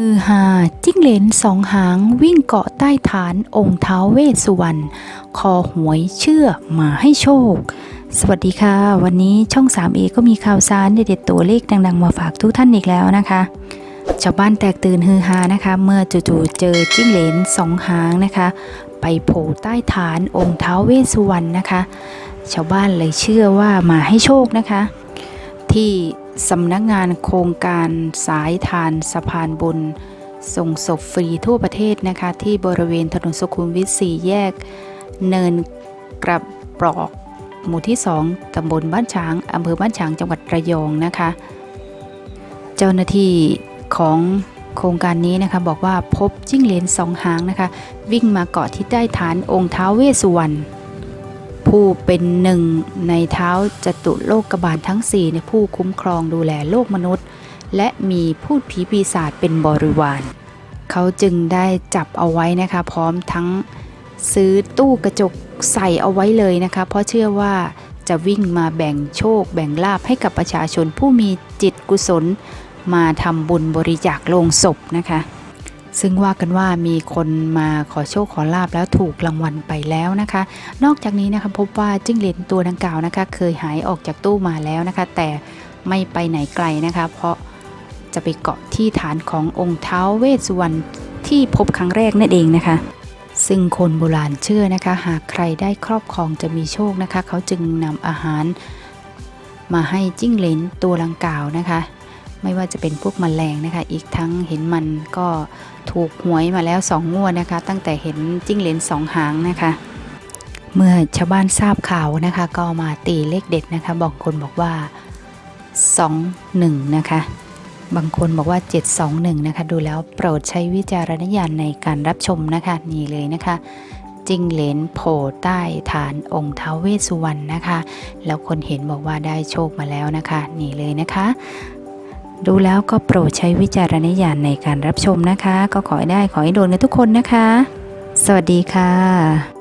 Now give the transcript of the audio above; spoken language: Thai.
ฮือฮาจิ้งเหลนสองหางวิ่งเกาะใต้ฐานองค์ท้าวเวสสุวรรณคอหวยเชื่อมาให้โชค สวัสดีค่ะ วันนี้ช่อง 3A ก็มีข่าวสารเด็ดๆตัวเลขดัง ๆ มาฝากทุกท่านอีกแล้วนะคะชาวบ้านแตกตื่นฮือฮานะคะ เมื่อจู่ๆเจอจิ้งเหลนสองหางนะคะ ไปโผล่ใต้ฐานองค์ท้าวเวสสุวรรณนะคะ ชาวบ้านเลยเชื่อว่ามาให้โชคนะคะ ที่ สำนักงานโครงการสายทานสะพานบุญ ส่งศพฟรีทั่วประเทศนะคะ ที่บริเวณถนนสุขุมวิท 4 แยก เนินกระปรอกหมู่ที่ 2ตำบลบ้านฉางอำเภอบ้านฉางจังหวัดระยองนะคะ เจ้าหน้าที่ของโครงการนี้นะคะบอกว่าพบจิ้งเหลนสองหางนะคะ วิ่งมาเกาะที่ใต้ฐานองค์ท้าวเวสสุวรรณ ผู้เป็นหนึ่งในเท้าจตุโลกบาลทั้ง4ในผู้คุ้มครองดูแลโลกมนุษย์ และมีพูดผีปีศาจเป็นบริวาร เขาจึงได้จับเอาไว้นะคะ พร้อมทั้งซื้อตู้กระจกใส่เอาไว้เลยนะคะ เพราะเชื่อว่าจะวิ่งมาแบ่งโชค แบ่งลาบให้กับประชาชนผู้มีจิตกุศล มาทำบุญบริจาคโลงศพนะคะ ซึ่งว่ากันว่ามีคนมาขอโชคขอลาบแล้วถูกรางวัลไปแล้วนะคะ นอกจากนี้นะคะพบว่าจิ้งเหลนตัวดังกล่าวนะคะ เคยหายออกจากตู้มาแล้วนะคะ แต่ไม่ไปไหนไกลนะคะ เพราะจะไปเกาะที่ฐานขององค์เท้าเวสสุวรรณที่พบครั้งแรกนั่นเองนะคะ ซึ่งคนโบราณเชื่อนะคะ หากใครได้ครอบครองจะมีโชคนะคะ เขาจึงนำอาหารมาให้จิ้งเหลนตัวดังกล่าวนะคะ ไม่ว่าจะเป็นพวกแมลงนะคะ อีกทั้งเห็นมันก็ถูกหวยมาแล้วสองงวดนะคะ ตั้งแต่เห็นจิ้งเหลนสองหางนะคะ เมื่อชาวบ้านทราบข่าวนะคะ ก็มาตีเลขเด็ดนะคะบางคนบอกว่า 21 นะคะ บางคนบอกว่า 721 นะคะ ดูแล้วโปรดใช้วิจารณญาณในการรับชมนะคะนี่เลยนะคะจิงเหลนโผล่ใต้ฐานองค์ท้าวเวสสุวรรณนะคะ แล้วคนเห็นบอกว่าได้โชคมาแล้วนะคะ นี่เลยนะคะ ดูแล้วก็โปรดใช้วิจารณญาณในการรับชมนะคะ ก็ขอให้ได้ขอให้โดนกันทุกคนนะคะ สวัสดีค่ะ